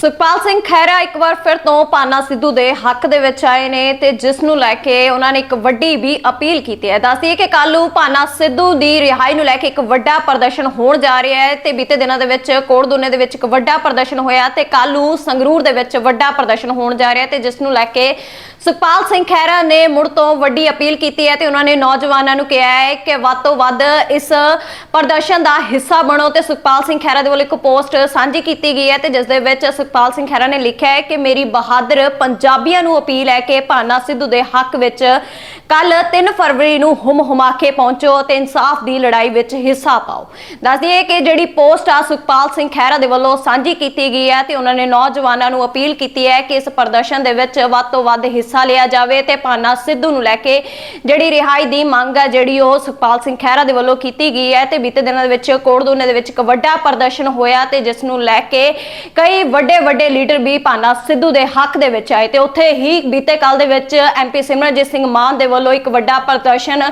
ਸੁਖਪਾਲ ਸਿੰਘ ਖਹਿਰਾ ਇੱਕ ਵਾਰ ਫਿਰ ਤੋਂ ਪਾਨਾ ਸਿੱਧੂ ਦੇ ਹੱਕ ਦੇ ਵਿੱਚ ਆਏ ਨੇ ਤੇ ਜਿਸ ਨੂੰ ਲੈ ਕੇ ਉਹਨਾਂ ਨੇ ਇੱਕ ਵੱਡੀ ਵੀ ਅਪੀਲ ਕੀਤੀ ਹੈ। ਦੱਸਦੀ ਹੈ ਕਿ ਕੱਲੂ ਪਾਨਾ ਸਿੱਧੂ ਦੀ ਰਿਹਾਈ ਨੂੰ ਲੈ ਕੇ ਇੱਕ ਵੱਡਾ ਪ੍ਰਦਰਸ਼ਨ ਹੋਣ ਜਾ ਰਿਹਾ ਹੈ ਤੇ ਬੀਤੇ ਦਿਨਾਂ ਦੇ ਵਿੱਚ ਕੋੜਦੁਨੇ ਦੇ ਵਿੱਚ ਇੱਕ ਵੱਡਾ ਪ੍ਰਦਰਸ਼ਨ ਹੋਇਆ ਤੇ ਕੱਲੂ ਸੰਗਰੂਰ ਦੇ ਵਿੱਚ ਵੱਡਾ ਪ੍ਰਦਰਸ਼ਨ ਹੋਣ ਜਾ ਰਿਹਾ ਹੈ ਤੇ ਜਿਸ ਨੂੰ ਲੈ ਕੇ ਸੁਖਪਾਲ ਸਿੰਘ ਖਹਿਰਾ ਨੇ ਮੁੜ ਤੋਂ ਵੱਡੀ ਅਪੀਲ ਕੀਤੀ ਹੈ ਤੇ ਉਹਨਾਂ ਨੇ ਨੌਜਵਾਨਾਂ ਨੂੰ ਕਿਹਾ ਹੈ ਕਿ ਵੱਧ ਤੋਂ ਵੱਧ ਇਸ ਪ੍ਰਦਰਸ਼ਨ ਦਾ ਹਿੱਸਾ ਬਣੋ ਤੇ ਸੁਖਪਾਲ ਸਿੰਘ ਖਹਿਰਾ ਦੇ ਵੱਲੋਂ ਇੱਕ ਪੋਸਟ ਸਾਂਝੀ ਕੀਤੀ ਗਈ ਹੈ ਤੇ ਜਿਸ ਦੇ ਵਿੱਚ ਸੁਖਪਾਲ ਸਿੰਘ ਖਹਿਰਾ ਨੇ ਲਿਖਿਆ ਹੈ ਕਿ ਮੇਰੀ ਬਹਾਦਰ ਪੰਜਾਬੀਆਂ ਨੂੰ ਅਪੀਲ ਹੈ ਕਿ ਭਾਨਾ ਸਿੱਧੂ ਦੇ ਹੱਕ ਵਿੱਚ ਕੱਲ 3 ਫਰਵਰੀ ਨੂੰ ਹੁਮ ਹੁਮਾ ਕੇ ਪਹੁੰਚੋ ਤੇ ਇਨਸਾਫ ਦੀ ਲੜਾਈ ਵਿੱਚ ਹਿੱਸਾ ਪਾਓ। ਦੱਸ ਦਈਏ ਕਿ ਜਿਹੜੀ ਪੋਸਟ ਆ ਸੁਖਪਾਲ ਸਿੰਘ ਖਹਿਰਾ ਦੇ ਵੱਲੋਂ ਸਾਂਝੀ ਕੀਤੀ ਗਈ ਹੈ ਤੇ ਉਹਨਾਂ ਨੇ ਨੌਜਵਾਨਾਂ ਨੂੰ ਅਪੀਲ ਕੀਤੀ ਹੈ ਕਿ ਇਸ ਪ੍ਰਦਰਸ਼ਨ ਦੇ ਵਿੱਚ ਵੱਧ ਤੋਂ ਵੱਧ ਹਿੱਸਾ ਲਿਆ ਜਾਵੇ ਤੇ ਭਾਨਾ ਸਿੱਧੂ ਨੂੰ ਲੈ ਕੇ ਜਿਹੜੀ ਰਿਹਾਈ ਦੀ ਮੰਗ ਹੈ ਜਿਹੜੀ ਉਹ ਸੁਖਪਾਲ ਸਿੰਘ ਖਹਿਰਾ ਦੇ ਵੱਲੋਂ ਕੀਤੀ ਗਈ ਹੈ ਤੇ ਬੀਤੇ ਦਿਨਾਂ ਦੇ ਵਿੱਚ ਕੋੜਦੂਨੇ ਦੇ ਵਿੱਚ ਇੱਕ ਵੱਡਾ ਪ੍ਰਦਰਸ਼ਨ ਹੋਇਆ ਤੇ ਜਿਸ ਨੂੰ ਲੈ ਕੇ ਕਈ ਵੱਡੇ ਵੱਡੇ ਲੀਡਰ ਵੀ ਭਾਨਾ ਸਿੱਧੂ ਦੇ ਹੱਕ ਦੇ ਵਿੱਚ ਆਏ ਤੇ ਉੱਥੇ ਹੀ ਬੀਤੇ ਕੱਲ ਦੇ ਵਿੱਚ ਐਮਪੀ ਸਿਮਰਨਜੀਤ ਸਿੰਘ ਮਾਨ ਦੇ ਵੱਲੋਂ ਇੱਕ ਵੱਡਾ ਪ੍ਰਦਰਸ਼ਨ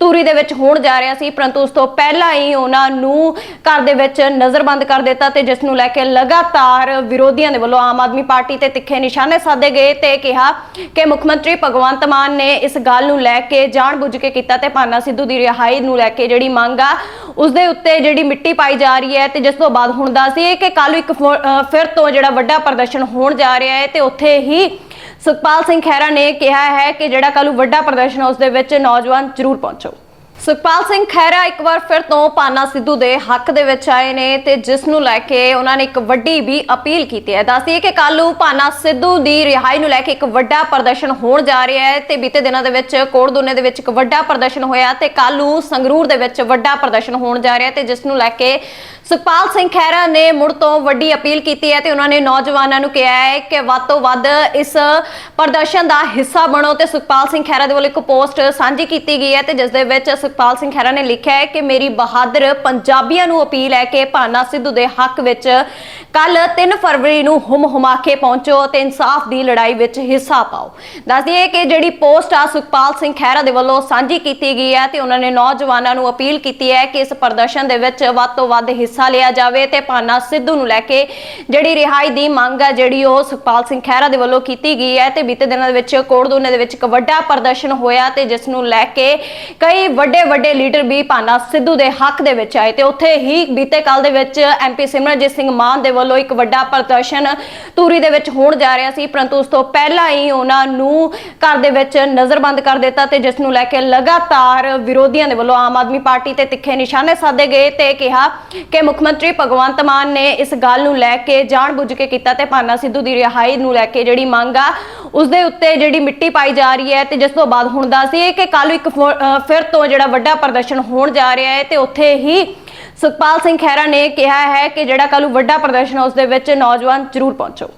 ਧੂਰੀ ਦੇ ਵਿੱਚ ਹੋਣ ਜਾ ਰਿਹਾ ਸੀ, ਪਰੰਤੂ ਉਸ ਤੋਂ ਪਹਿਲਾਂ ਹੀ ਉਹਨਾਂ ਨੂੰ ਘਰ ਦੇ ਵਿੱਚ ਨਜ਼ਰਬੰਦ ਕਰ ਦਿੱਤਾ ਤੇ ਜਿਸ ਨੂੰ ਲੈ ਕੇ ਲਗਾਤਾਰ ਵਿਰੋਧੀਆਂ ਦੇ ਵੱਲੋਂ ਆਮ ਆਦਮੀ ਪਾਰਟੀ ਤੇ ਤਿੱਖੇ ਨਿਸ਼ਾਨੇ ਸਾਧੇ ਗਏ ਤੇ ਕਿਹਾ ਕਿ ਮੁੱਖ ਮੰਤਰੀ ਭਗਵੰਤ ਮਾਨ ਨੇ ਇਸ ਗੱਲ ਨੂੰ ਲੈ ਕੇ ਜਾਣਬੁੱਝ ਕੇ ਕੀਤਾ ਤੇ ਭਾਨਾ ਸਿੱਧੂ ਦੀ ਰਿਹਾਈ ਨੂੰ ਲੈ ਕੇ ਜਿਹੜੀ ਮੰਗ ਆ, ਉਸ ਦੇ ਉੱਤੇ ਜਿਹੜੀ ਮਿੱਟੀ ਪਾਈ ਜਾ ਰਹੀ ਹੈ ਤੇ ਜਿਸ ਤੋਂ ਬਾਅਦ ਹੁਣ ਦੱਸਦੀ ਕਿ ਕੱਲ ਇੱਕ ਫਿਰ ਤੋਂ ਜਿਹੜਾ ਵੱਡਾ ਪ੍ਰਦਰਸ਼ਨ ਹੋਣ ਜਾ ਰਿਹਾ ਹੈ ਤੇ ਉੱਥੇ ਹੀ ਸੁਖਪਾਲ ਸਿੰਘ ਖਹਿਰਾ ਨੇ ਕਿਹਾ ਹੈ ਕਿ ਜਿਹੜਾ ਕੱਲ੍ਹ ਵੱਡਾ ਪ੍ਰਦਰਸ਼ਨ ਹੈ, ਉਸ ਦੇ ਵਿੱਚ ਨੌਜਵਾਨ ਜ਼ਰੂਰ ਪਹੁੰਚੋ। ਸੁਖਪਾਲ ਸਿੰਘ ਖਹਿਰਾ ਇੱਕ ਵਾਰ ਫਿਰ ਤੋਂ ਪਾਨਾ ਸਿੱਧੂ ਦੇ ਹੱਕ ਦੇ ਵਿੱਚ ਆਏ ਨੇ ਤੇ ਜਿਸ ਨੂੰ ਲੈ ਕੇ ਉਹਨਾਂ ਨੇ ਇੱਕ ਵੱਡੀ ਵੀ ਅਪੀਲ ਕੀਤੀ ਹੈ। ਦੱਸਦੀ ਕਿ ਕਿ ਨੂੰ ਪਾਨਾ ਸਿੱਧੂ ਦੀ ਰਿਹਾਈ ਨੂੰ ਲੈ ਕੇ ਇੱਕ ਵੱਡਾ ਪ੍ਰਦਰਸ਼ਨ ਹੋਣ ਜਾ ਰਿਹਾ ਹੈ ਤੇ ਬੀਤੇ ਦਿਨਾਂ ਦੇ ਵਿੱਚ ਕੋੜਦੁਨੇ ਦੇ ਵਿੱਚ ਇੱਕ ਵੱਡਾ ਪ੍ਰਦਰਸ਼ਨ ਹੋਇਆ ਤੇ ਨੂੰ ਸੰਗਰੂਰ ਦੇ ਵਿੱਚ ਵੱਡਾ ਪ੍ਰਦਰਸ਼ਨ ਹੋਣ ਜਾ ਰਿਹਾ ਹੈ ਤੇ ਜਿਸ ਨੂੰ ਲੈ ਕੇ ਸੁਖਪਾਲ ਸਿੰਘ ਖਹਿਰਾ ਨੇ ਮੁੜ ਤੋਂ ਵੱਡੀ ਅਪੀਲ ਕੀਤੀ ਹੈ ਤੇ ਉਹਨਾਂ ਨੇ ਨੌਜਵਾਨਾਂ ਨੂੰ ਕਿਹਾ ਹੈ ਕਿ ਵੱਧ ਤੋਂ ਵੱਧ ਇਸ ਪ੍ਰਦਰਸ਼ਨ ਦਾ ਹਿੱਸਾ ਬਣੋ ਤੇ ਸੁਖਪਾਲ ਸਿੰਘ ਖਹਿਰਾ ਦੇ ਵੱਲੋਂ ਇੱਕ ਪੋਸਟ ਸਾਂਝੀ ਕੀਤੀ ਗਈ ਹੈ ਤੇ ਜਿਸ ਦੇ ਵਿੱਚ ਸੁਖਪਾਲ ਸਿੰਘ ਖਹਿਰਾ ਨੇ ਲਿਖਿਆ ਹੈ ਕਿ ਮੇਰੀ ਬਹਾਦਰ ਪੰਜਾਬੀਆਂ ਨੂੰ ਅਪੀਲ ਹੈ ਕਿ ਭਾਨਾ ਸਿੱਧੂ ਦੇ ਹੱਕ ਵਿੱਚ ਕੱਲ 3 ਫਰਵਰੀ ਨੂੰ ਹੁਮ ਹੁਮਾ ਕੇ ਪਹੁੰਚੋ ਤੇ ਇਨਸਾਫ ਦੀ ਲੜਾਈ ਵਿੱਚ ਹਿੱਸਾ ਪਾਓ। ਦੱਸ ਦਈਏ ਕਿ ਜਿਹੜੀ ਪੋਸਟ ਆ ਸੁਖਪਾਲ ਸਿੰਘ ਖਹਿਰਾ ਦੇ ਵੱਲੋਂ ਸਾਂਝੀ ਕੀਤੀ ਗਈ ਹੈ ਤੇ ਉਹਨਾਂ ਨੇ ਨੌਜਵਾਨਾਂ ਨੂੰ ਅਪੀਲ ਕੀਤੀ ਹੈ ਕਿ ਇਸ ਪ੍ਰਦਰਸ਼ਨ ਦੇ ਵਿੱਚ ਵੱਧ ਤੋਂ ਵੱਧ ਹਿੱਸਾ ਲਿਆ ਜਾਵੇ ਤੇ ਭਾਨਾ ਸਿੱਧੂ ਨੂੰ ਲੈ ਕੇ ਜਿਹੜੀ ਰਿਹਾਈ ਦੀ ਮੰਗ ਹੈ ਜਿਹੜੀ ਉਹ ਸੁਖਪਾਲ ਸਿੰਘ ਖਹਿਰਾ ਦੇ ਵੱਲੋਂ ਕੀਤੀ ਗਈ ਹੈ ਤੇ ਬੀਤੇ ਦਿਨਾਂ ਦੇ ਵਿੱਚ ਕੋੜਦੂਨੇ ਦੇ ਵਿੱਚ ਇੱਕ ਵੱਡਾ ਪ੍ਰਦਰਸ਼ਨ ਹੋਇਆ ਤੇ ਜਿਸ ਨੂੰ ਲੈ ਕੇ ਕਈ ਵੱਡੇ ਵੱਡੇ ਲੀਡਰ ਵੀ ਭਾਨਾ ਸਿੱਧੂ ਦੇ ਹੱਕ ਦੇ ਵਿੱਚ ਆਏ ਤੇ ਉੱਥੇ ਹੀ ਬੀਤੇ ਕੱਲ ਦੇ ਵਿੱਚ ਐਮਪੀ ਸਿਮਰਨਜੀਤ ਸਿੰਘ ਮਾਨ ਦੇ ਵੱਲੋਂ ਇੱਕ ਵੱਡਾ ਪ੍ਰਦਰਸ਼ਨ ਤੂਰੀ ਦੇ ਵਿੱਚ ਹੋਣ ਜਾ ਰਿਹਾ ਸੀ, ਪਰੰਤੂ ਉਸ ਤੋਂ ਪਹਿਲਾਂ ਹੀ ਉਹਨਾਂ ਨੂੰ ਘਰ ਦੇ ਵਿੱਚ ਨਜ਼ਰਬੰਦ ਕਰ ਦਿੱਤਾ ਤੇ ਜਿਸ ਨੂੰ ਲੈ ਕੇ ਲਗਾਤਾਰ ਵਿਰੋਧੀਆਂ ਦੇ ਵੱਲੋਂ ਆਮ ਆਦਮੀ ਪਾਰਟੀ ਤੇ ਤਿੱਖੇ ਨਿਸ਼ਾਨੇ ਸਾਧੇ ਗਏ ਤੇ ਕਿਹਾ ਕਿ ਮੁੱਖ ਮੰਤਰੀ ਭਗਵੰਤ ਮਾਨ ਨੇ ਇਸ ਗੱਲ ਨੂੰ ਲੈ ਕੇ ਜਾਣਬੁੱਝ ਕੇ ਕੀਤਾ ਤੇ ਭਾਨਾ ਸਿੱਧੂ ਦੀ ਰਿਹਾਈ ਨੂੰ ਲੈ ਕੇ ਜਿਹੜੀ ਮੰਗ ਆ, ਉਸ ਦੇ ਉੱਤੇ ਜਿਹੜੀ ਮਿੱਟੀ ਪਾਈ ਜਾ ਰਹੀ ਹੈ ਤੇ ਜਿਸ ਤੋਂ ਬਾਅਦ ਹੁਣ ਦੱਸਦੀ ਕਿ ਕੱਲ ਇੱਕ ਫਿਰ ਤੋਂ ਜਿਹੜਾ ਵੱਡਾ ਪ੍ਰਦਰਸ਼ਨ ਹੋਣ ਜਾ ਰਿਹਾ ਹੈ ਤੇ ਉੱਥੇ ਹੀ ਸੁਖਪਾਲ ਸਿੰਘ ਖਹਿਰਾ ਨੇ ਕਿਹਾ ਹੈ ਕਿ ਜਿਹੜਾ ਕੱਲ੍ਹ ਵੱਡਾ ਪ੍ਰਦਰਸ਼ਨ ਹੈ, ਉਸ ਦੇ ਵਿੱਚ ਨੌਜਵਾਨ ਜ਼ਰੂਰ ਪਹੁੰਚੋ।